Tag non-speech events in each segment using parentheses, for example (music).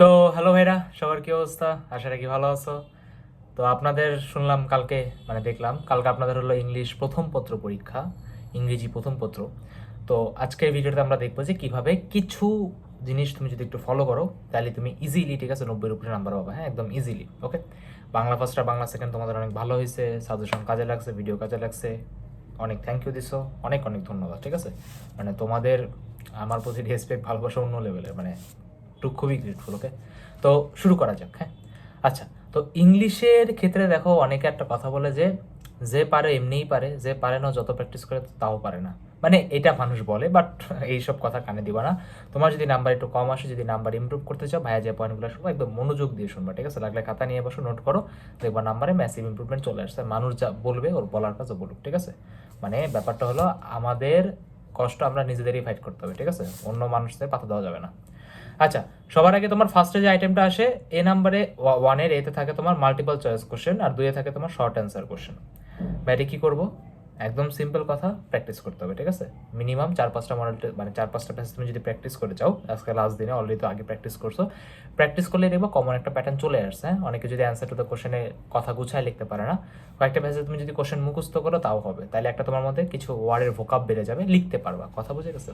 তো হ্যালো ভাইরা, সবার কি অবস্থা? আশা রাখি ভালো আছো। তো আপনাদের শুনলাম কালকে মানে দেখলাম, কালকে আপনাদের হলো ইংলিশ প্রথম পত্র পরীক্ষা, ইংরেজি প্রথম পত্র। তো আজকের ভিডিওতে আমরা দেখব যে কীভাবে কিছু জিনিস তুমি যদি একটু ফলো করো, তাহলে তুমি ইজিলি ঠিক আছে, নব্বইয়ের উপরে নাম্বার পাবে হ্যাঁ একদম ইজিলি ওকে বাংলা ফার্স্টটা বাংলা সেকেন্ড তোমাদের অনেক ভালো হয়েছে সাজেশন কাজে লাগছে ভিডিও কাজে লাগছে। অনেক থ্যাংক ইউ দিছো, অনেক অনেক ধন্যবাদ, ঠিক আছে? মানে তোমাদের আমার প্রতি রেসপেক্ট ভালোবাসা অন্য লেভেলের মানে একটু খুবই গ্রেটফুল ওকে তো শুরু করা যাক হ্যাঁ? আচ্ছা তো ইংলিশের ক্ষেত্রে দেখো অনেকে একটা কথা বলে যে যে পারে এমনিই পারে, যে পারে না যত প্র্যাকটিস করে তাও পারে না। মানে এটা মানুষ বলে বাট এইসব কথা কানে দিবা না। তোমার যদি নাম্বার একটু কম আসে, যদি নাম্বার ইমপ্রুভ করতে চাও, ভাইয়া যে পয়েন্টগুলো শুনব, একদম মনোযোগ দিয়ে শুনবা, ঠিক আছে? লাগলে খাতা নিয়ে বসো নোট করো, দেখবা নাম্বারে ম্যাসিভ ইমপ্রুভমেন্ট চলে আসছে। মানুষ যা বলবে, ওর বলার কাজও বলুক, ঠিক আছে? মানে ব্যাপারটা হলো, আমাদের কষ্ট আমরা নিজেদেরই ফাইট করতে হবে, ঠিক আছে? অন্য মানুষদের পাতা দেওয়া যাবে না। আচ্ছা সবার আগে তোমার ফার্স্টে যে আইটেমটা আসে, এ নাম্বারে ওয়ানের এতে থাকে তোমার মাল্টিপল চয়েস কোশ্চেন আর দুয়ে থাকে তোমার শর্ট অ্যান্সার কোশ্চেন ব্যাটে কী করব? একদম সিম্পল কথা প্র্যাকটিস করতে হবে, ঠিক আছে? মিনিমাম চার পাঁচটা মডেল মানে চার পাঁচটা প্যাসেজ তুমি যদি প্র্যাকটিস করে যাও, আজকে লাস্ট দিনে অলরেডি তো আগে প্র্যাকটিস করছ প্র্যাকটিস করলে দেখব কমন একটা প্যাটার্ন চলে আসছে হ্যাঁ? অনেকে যদি অ্যান্সার টু দ্য কোশ্চেনে কথা গুছায় লিখতে পারে না, কয়েকটা প্যাসেজ তুমি যদি কোশ্চেন মুখস্থ করো, তাও হবে। তাহলে একটা তোমার মধ্যে কিছু ওয়ার্ডের ভোকাব বেড়ে যাবে, লিখতে পারবা, কথা বুঝে গেছে?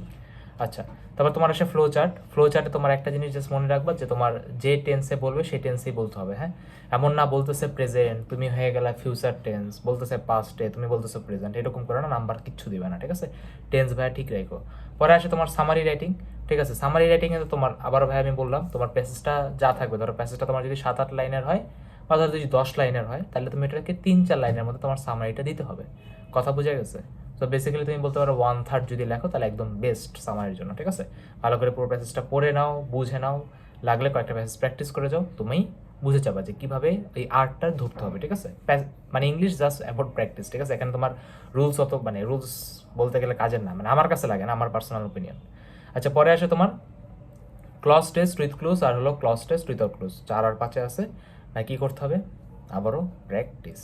আচ্ছা তারপর তোমার আসে ফ্লো চার্ট ফ্লো চার্টে তোমার একটা জিনিস জাস্ট মনে রাখবা যে তোমার যে টেন্সে বলবে সেই টেন্সেই বলতে হবে হ্যাঁ? এমন না বলতেছে প্রেজেন্ট তুমি হয়ে গেলে ফিউচার টেন্স বলতেছে পাস্টে তুমি বলতেছে প্রেজেন্ট এরকম করে না নাম্বার কিচ্ছু দিবে না, ঠিক আছে? টেন্স ভাইয়া ঠিক রাখো। পরে আসে তোমার সামারি রাইটিং ঠিক আছে? সামারি রাইটিংয়ে তো তোমার, আবার ভাই আমি বললাম, তোমার প্যাসেজটা যা থাকবে, ধরো প্যাসেজটা তোমার যদি সাত আট লাইনের হয়, বা ধরো যদি দশ লাইনের হয়, তাহলে তুমি এটাকে তিন চার লাইনের মধ্যে তোমার সামারিটা দিতে হবে। কথা বোঝা গেছে? তো বেসিক্যালি তুমি বলতে পারো ওয়ান থার্ড যদি লেখো, তাহলে একদম বেস্ট সামারির জন্য, ঠিক আছে? ভালো করে পুরো প্যাসেজটা পড়ে নাও, বুঝে নাও, লাগলে কয়েকটা প্যাসেজ প্র্যাকটিস করে যাও, তুমি বুঝে যাবা যে কীভাবে এই আর্টটা ধরতে হবে, ঠিক আছে? মানে ইংলিশ জাস্ট অ্যাবাউট প্র্যাকটিস ঠিক আছে? এখানে তোমার রুলস অত মানে রুলস বলতে গেলে কাজের না মানে আমার কাছে লাগে না, আমার পার্সোনাল ওপিনিয়ন আচ্ছা পরে আসে তোমার ক্লস টেস্ট উইথ ক্লোজ আর হলো ক্লস টেস্ট উইথ ক্লোজ চার আর পাঁচে আছে, না কি করতে হবে? আবারও practice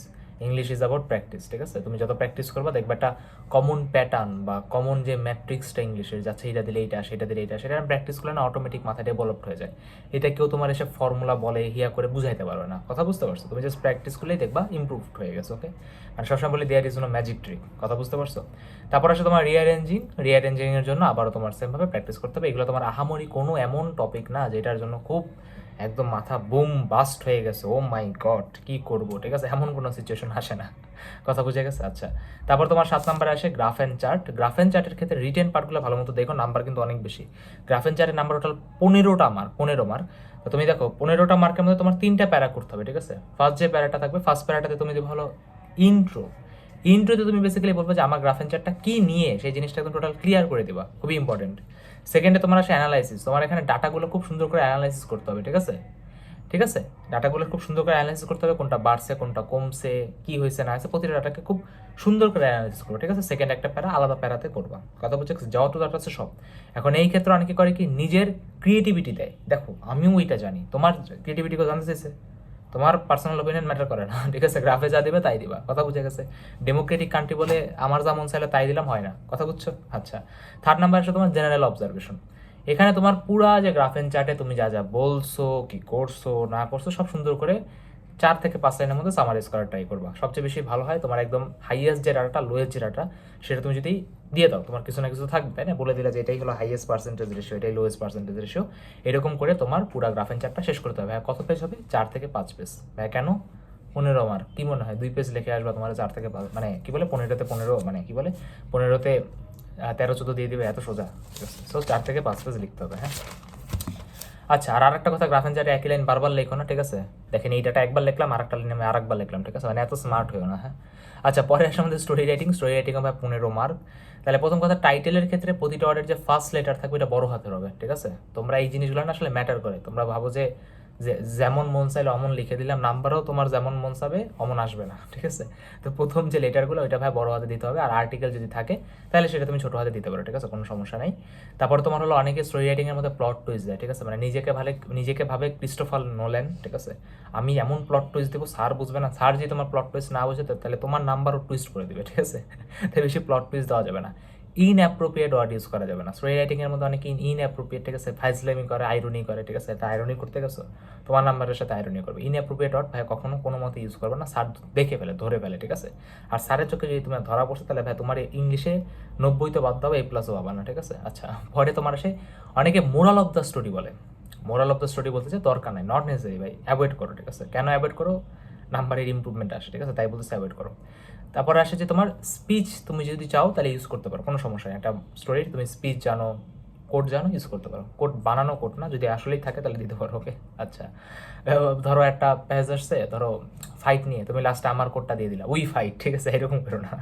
English is about practice ঠিক আছে? তুমি যত প্র্যাকটিস করবা, দেখবে একটা কমন প্যাটার্ন বা কমন যে ম্যাট্রিক্সটা ইংলিশের যাচ্ছে এটা দিলে এইটা সেটা দিলে এইটা সেটা প্র্যাকটিস করলে না অটোমেটিক মাথায় ডেভেলপড হয়ে যায়। এটা কেউ তোমার এসে ফর্মুলা বলে, হিয়া করে বুঝাইতে পারবে না। কথা বুঝতে পারছ? তুমি জাস্ট প্র্যাকটিস করলেই দেখবা ইমপ্রুভড হয়ে গেছে ওকে আর সবসময় বলি there is no magic trick কথা বুঝতে পারছ? তারপর আসে তোমার রিয়ারেঞ্জিং রিয়ারেঞ্জিং এর জন্য আবারও তোমার সেমভাবে প্র্যাকটিস করতে হবে। এগুলো তোমার আহামরি কোনো এমন টপিক না যেটার জন্য খুব একদম মাথা বুম বাস্ট হয়ে গেছে। ও মাই গড কি করব? ঠিক আছে? এমন কোনো সিচুয়েশন আসে না। কথা বুঝে গেছে? আচ্ছা। তারপর তোমার সাত নাম্বারে আসে graph and chart graph and চার্টের ক্ষেত্রে রিটেন পার্টগুলো ভালো মতো দেখো নাম্বার কিন্তু অনেক বেশি। গ্রাফ অ্যান্ড চার্টের নাম্বার টোটাল পনেরোটা মার্ক পনেরো মার্ক তো তুমি দেখো, পনেরোটা মার্কের মধ্যে তোমার তিনটা প্যারা করতে হবে, ঠিক আছে? ফার্স্ট যে প্যারাটা থাকবে ফার্স্ট প্যারাটাতে তুমি যদি ভালো ইন্ট্রো ইন্ট্রোতে তুমি বেসিক্যালি বলবে যে, আমার গ্রাফ অ্যান্ড চার্টটা কি নিয়ে সেই জিনিসটা একদম টোটাল ক্লিয়ার করে দিবা। খুবই ইম্পর্টেন্ট সেকেন্ডে তোমার আসে অ্যানালাইসিস তোমার এখানে ডাটাগুলো খুব সুন্দর করে অ্যানালাইসিস করতে হবে, ঠিক আছে? ঠিক আছে? ডাটাগুলো খুব সুন্দর করে অ্যানালাইসিস করতে হবে, কোনটা বাড়ছে, কোনটা কমছে, কি হয়েছে, না হয়েছে, প্রতিটা ডাটাকে খুব সুন্দর করে অ্যানালাইসিস করবে, ঠিক আছে? সেকেন্ড একটা প্যারা, আলাদা প্যারাতে করবা। কথা বলছে? যাওয়া তো ডাটা আছে সব। এখন এই ক্ষেত্রে অনেকে করে কি, নিজের ক্রিয়েটিভিটি দেয়। দেখো, আমিও এটা জানি। তোমার ক্রিয়েটিভিটি জানতে চাইছে? তোমার পার্সোনাল ওপিনিয়ন ম্যাটার করে না। (laughs) ঠিক আছে গ্রাফে যা দিবে তাই দিবা। কথা বুঝে গেছে? ডেমোক্রেটিক কান্ট্রি বলে আমার যা মন চাইলে তাই দিলাম, হয় না। কথা বুঝছ? আচ্ছা। থার্ড নাম্বার আসে তোমার জেনারেল অবজারভেশন এখানে তোমার পুরা যে গ্রাফেন চার্টে তুমি যা যা বলছো, কি করছ, না করছ, সব সুন্দর করে চার থেকে পাঁচ লাইনের মধ্যে সামারাইজ করার ট্রাই করবা। সবচেয়ে বেশি ভালো হয় তোমার একদম হাইয়েস্ট যে ডাটাটা লোয়েস্ট যে ডাটা সেটা তুমি যদি দিয়ে দাও তোমার কিছু না কিছু থাকবে তাই না? বলে দিলে যে এটাই হলো হাইয়েস্ট পার্সেন্টেজ রেশিও এটাই লোয়েস্ট পার্সেন্টেজ রেশিও এরকম করে তোমার পুরা গ্রাফ এন্ড চার্টটা শেষ করতে হবে। হ্যাঁ, কত পেজ হবে? চার থেকে পাঁচ পেজ ভাই কেন? পনেরো মার্ক কী মনে হয়? দুই পেজ লিখে আসবা তোমার চার থেকে পাঁচ মানে কী বলে? পনেরোতে পনেরো মানে কী বলে? পনেরোতে তেরো চোদ্দ দিয়ে দিবে এত সোজা। সো চার থেকে পাঁচ পেজ লিখতে হবে হ্যাঁ? আচ্ছা আর আরেকটা কথা গ্রাফ এন্ড চার্টে একই লাইন বারবার লেখো না, ঠিক আছে? দেখেন এই ডাটা একবার লিখলাম আর একটা লাইনে আমি আরেকবার লিখলাম, ঠিক আছে? মানে এত স্মার্ট হয়েও না হ্যাঁ? আচ্ছা পরে আসে আমাদের স্টোরি রাইটিং স্টোরি রাইটিং হবে পনেরো মার্ক তাহলে প্রথম কথা টাইটেলের ক্ষেত্রে প্রতিটা ওয়ার্ডের যে ফার্স্ট লেটার থাকবে, এটা বড় হাতের হবে, ঠিক আছে? তোমরা এই জিনিসগুলো না আসলে ম্যাটার করে। তোমরা ভাবো যে যে যেমন মন চাইলে অমন লিখে দিলাম, নাম্বারও তোমার যেমন মন চাবে, অমন আসবে না, ঠিক আছে? তো প্রথম যে লেটারগুলো, ওইটা ভাই বড় হাতে দিতে হবে, আর আর্টিকেল যদি থাকে, তাহলে সেটা তুমি ছোট হাতে দিতে পারো, ঠিক আছে? কোনো সমস্যা নেই। তারপর তোমার হলো অনেকে স্টোরি রাইটিং এর মধ্যে প্লট টুইস্ট দেয়, ঠিক আছে? মানে নিজেকে ভালো, নিজেকে ভাবে ক্রিস্টোফার নোলেন ঠিক আছে? আমি এমন প্লট টুইস্ট দেবো স্যার বুঝবে না স্যার যদি তোমার প্লট টুইস্ট না বুঝে তাহলে তোমার নাম্বারও টুইস্ট করে দিবে, ঠিক আছে? তাই বেশি প্লট টুইস্ট দেওয়া যাবে না। ইন অ্যাপ্রোপ্রিয়েট ওয়ার্ড ইউজ করা যাবে না। স্টোরি রাইটিংয়ের মধ্যে অনেকে ইন অ্যাপ্রোপ্রিয়েট ঠিক আছে, ফাইজলামি করে আইরনি করে, ঠিক আছে এটা আইরনি করতে গেছো, তোমার নাম্বারের সাথে আইরনি করবে। ইন অ্যাপ্রোপ্রিয়েট ওয়ার্ড ভাই কখনো কোনো মতে ইউজ করবে না স্যার দেখে ফেলে, ধরে ফেলে, ঠিক আছে। আর স্যারের চোখে যদি তুমি ধরা পড়ছো, তাহলে ভাই তোমার ইংলিশে নব্বই তো বাদ দাও এ প্লাসও পাবা না, ঠিক আছে। আচ্ছা পরে তোমার সে অনেকে মোরাল অফ দ্য স্টোরি বলে। মোরাল অফ দ্য স্টোরি বলতে যে দরকার নাই নট নেসেসারি ভাই অ্যাভয়েড করো, ঠিক আছে। কেন অ্যাভয়েড করো? নাম্বারের ইমপ্রুভমেন্ট আসে, ঠিক আছে, তাই বলতে অ্যাভয়েড করো। তারপরে আসে যে তোমার স্পিচ তুমি যদি চাও তাহলে ইউজ করতে পারো, কোনো সমস্যা নেই। একটা স্টোরি তুমি স্পিচ জানো কোড জানো ইউজ করতে পারো। কোড বানানো কোড না, যদি আসলেই থাকে তাহলে দিতে পারো ওকে আচ্ছা। ধরো একটা প্যাজ আসছে ধরো ফাইট নিয়ে, তুমি লাস্টে আমার কোডটা দিয়ে দিলা উই ফাইট ঠিক আছে? এরকম করো না।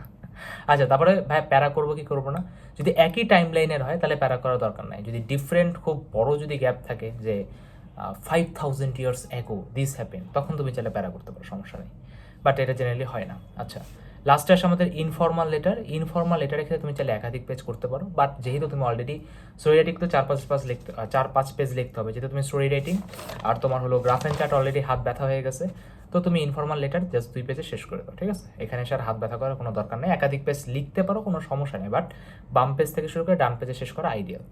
আচ্ছা তারপরে ভাই প্যারা করব কি করব না? যদি একই টাইম লাইনের হয়, তাহলে প্যারা করার দরকার নাই। যদি ডিফারেন্ট খুব বড় যদি গ্যাপ থাকে যে five thousand years ago this happen তখন তুমি চাইলে প্যারা করতে পারো, সমস্যা নেই। বাট এটা জেনারেলি হয় না। আচ্ছা। লাস্টে আসে আমাদের ইনফর্মাল লেটার ইনফর্মাল লেটারের ক্ষেত্রে তুমি চাইলে একাধিক পেজ করতে পারো বাট যেহেতু তুমি অলরেডি স্টোরি রাইটিং তো চার পাঁচ পাঁচ লিখতে চার পাঁচ পেজ লিখতে হবে। যেহেতু তুমি স্টোরি রাইটিং আর তোমার হলো গ্রাফ অ্যান্ড চার্ট অলরেডি হাত ব্যথা হয়ে গেছে, তো তুমি ইনফর্মাল লেটার জাস্ট দুই পেজে শেষ করে দাও, ঠিক আছে? এখানে এসে আর হাত ব্যথা করার কোনো দরকার নেই। একাধিক পেজ লিখতে পারো, কোনো সমস্যা নেই বাট বাম পেজ থেকে শুরু করে ডান পেজে শেষ করা আইডিয়াল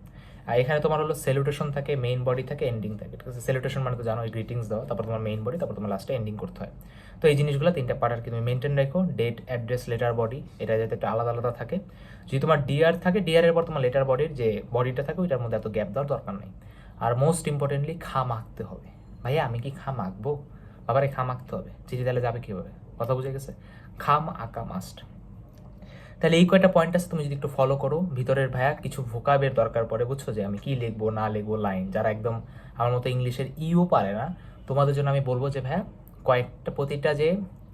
আর এখানে তোমার হলো সেলুটেশন থাকে মেইন বডি থাকে এন্ডিং থাকে। ঠিক আছে? সেলুটেশন মানে তো জানো, ওই গ্রিটিংস দাও তারপর তোমার মেইন বডি তারপর তোমার লাস্টে এন্ডিং করতে হয়। তো এই জিনিসগুলো তিনটা পার্ট আর কি তুমি মেনটেন রাখো। ডেট অ্যাড্রেস লেটার বডি এটা যাতে একটু আলাদা আলাদা থাকে। যদি তোমার ডিআর থাকে ডিআর এর পর তোমার লেটার বডির যে বডিটা থাকে, ওইটার মধ্যে এত গ্যাপ দেওয়ার দরকার নেই। আর মোস্ট ইম্পর্টেন্টলি খা মাখতে হবে। ভাইয়া, আমি কি খা মাখবো বাবারে খা মাখতে হবে। চিঠি তাহলে যাবে কীভাবে? কথা বুঝে গেছে? খাম আঁকা মাস্ট তাহলে এই কয়টা পয়েন্ট আছে তুমি যদি একটু ফলো করো, ভিতরের ভাইয়া কিছু ভোকাবের দরকার পড়ে, বুঝছ যে আমি কি লিখব, না লিখব লাইন যারা একদম আমার মতো ইংলিশের ইও পারে না, তোমাদের জন্য আমি বলব যে ভাইয়া, কয়েকটা প্রতিটা যে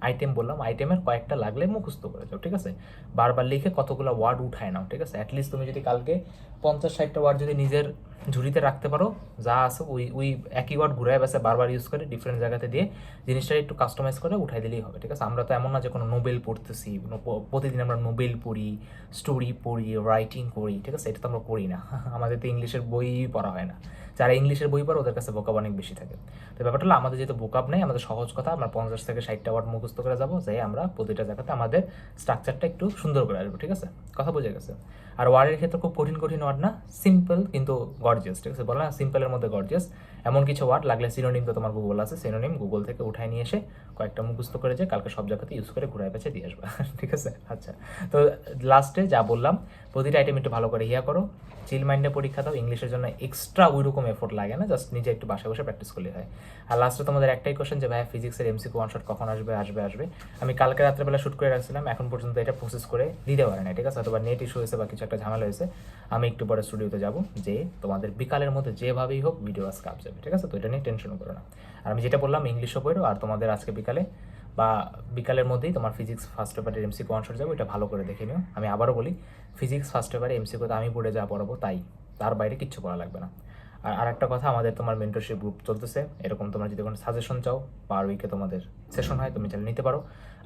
আইটেম বললাম আইটেমের কয়েকটা লাগলে মুখস্থ করে যাও, ঠিক আছে? বারবার লিখে কতগুলো ওয়ার্ড উঠায় নাও, ঠিক আছে? অ্যাটলিস্ট তুমি যদি কালকে পঞ্চাশ ষাটটা ওয়ার্ড যদি নিজের ঝুড়িতে রাখতে পারো, যা আছে ওই ওই একই ওয়ার্ড ঘুরায় বাসে বারবার ইউজ করে ডিফারেন্ট জায়গাতে দিয়ে জিনিসটা একটু কাস্টমাইজ করে উঠাই দিলেই হবে, ঠিক আছে? আমরা তো এমন না যে কোনো নোবেল পড়তেছি প্রতিদিন আমরা নোবেল পড়ি স্টোরি পড়ি রাইটিং করি, ঠিক আছে? এটা তো আমরা করি না, (laughs) আমাদের তো ইংলিশের বই পড়া হয় না। যারা ইংলিশের বই পড়ে ওদের কাছে বোকাব অনেক বেশি থাকে। তো ব্যাপারটা হলো, আমাদের যেহেতু বোকাব নেই, আমাদের সহজ কথা, আমরা পঞ্চাশ থেকে ষাটটা ওয়ার্ড মুখস্থ করে যাব যাই আমরা প্রতিটা জায়গাতে আমাদের স্ট্রাকচারটা একটু সুন্দর করে আসব, ঠিক আছে? কথা বোঝা গেছে? আর ওয়ার্ডের ক্ষেত্রে খুব কঠিন কঠিন ওয়ার্ড না সিম্পল কিন্তু গর্জিয়াস ঠিক আছে? বলে না সিম্পলের মধ্যে গর্জিয়াস এমন কিছু ওয়ার্ড লাগলে সিনোনিম তো তোমার গুগল আছে সিনোনিম গুগল থেকে উঠায় নিয়ে এসে কয়েকটা মুখস্থ করে যে কালকে সব জায়গাতে ইউজ করে ঘুরায় পেছে দিয়ে আসবা, (laughs) ঠিক আছে? আচ্ছা তো লাস্টে যা বললাম প্রতিটা আইটেম একটু ভালো করে হিয়া করো। চিল মাইন্ডে পরীক্ষা দাও ইংলিশের জন্য এক্সট্রা ওই রকম এফোর্ট লাগে না জাস্ট নিজে একটু বাসায় বসে প্র্যাকটিস করলে হয়। আর লাস্টে তোমাদের একটাই কোশ্চেন যে, ভাইয়া ফিজিক্সের এমসিকিউ ওয়ান শট কখন আসবে আসবে আসবে? আমি কালকে রাত্রেবেলা শ্যুট করে রাখছিলাম, এখন পর্যন্ত এটা প্রসেস করে দিতে পারে না ঠিক আছে? অথবা নেট ইস্যু হয়েছে বা কিছু একটা ঝামেলা হয়েছে, আমি একটু পরে স্টুডিওতে যাব, যে তোমাদের বিকালের মধ্যে যেভাবেই হোক ভিডিও আজকে আপ যাবে, ঠিক আছে? তো এটা নিয়ে টেনশনও করো না। আর আমি যেটা বললাম ইংলিশও পড়ো, আর তোমাদের আজকে বিকালে বা বিকালের মধ্যেই তোমার ফিজিক্স ফার্স্ট পেপারের এমসি শট যাব এটা ভালো করে দেখে নিও। আমি আবারও বলি ফিজিক্স ফার্স্ট পেপারে এমসি তো আমি পড়ে যা পড়াবো তাই, তার বাইরে কিচ্ছু করা লাগবে না। আর আরেকটা কথা, আমাদের তোমার মেন্টরশিপ গ্রুপ চলতেছে, এরকম তোমরা যদি কোনো সাজেশন চাও পার উইকে তোমাদের সেশন হয়, তুমি চাইলে নিতে পারো।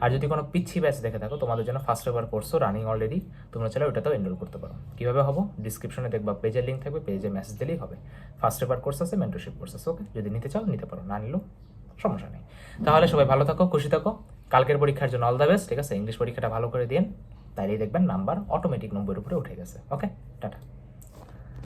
আর যদি কোনো পিচ্ছি ব্যাচ দেখে থাকো, তোমাদের জন্য ফার্স্ট পেপার কোর্সও রানিং অলরেডি তোমরা চাইলে ওটাতেও এনরোল করতে পারো। কীভাবে হব? ডিসক্রিপশনে দেখবা পেজের লিঙ্ক থাকবে পেজে মেসেজ দিলেই হবে। ফার্স্ট পেপার কোর্স আছে মেন্টরশিপ কোর্স আছে ওকে যদি নিতে চাও, নিতে পারো, না নিলেও সমস্যা নেই। তাহলে সবাই ভালো থাকো, খুশি থাকো। কালকের পরীক্ষার জন্য অল দ্য বেস্ট ঠিক আছে? ইংলিশ পরীক্ষাটা ভালো করে দিন তাইলেই দেখবেন নাম্বার অটোমেটিক নম্বরের উপরে উঠে গেছে। ওকে টাটা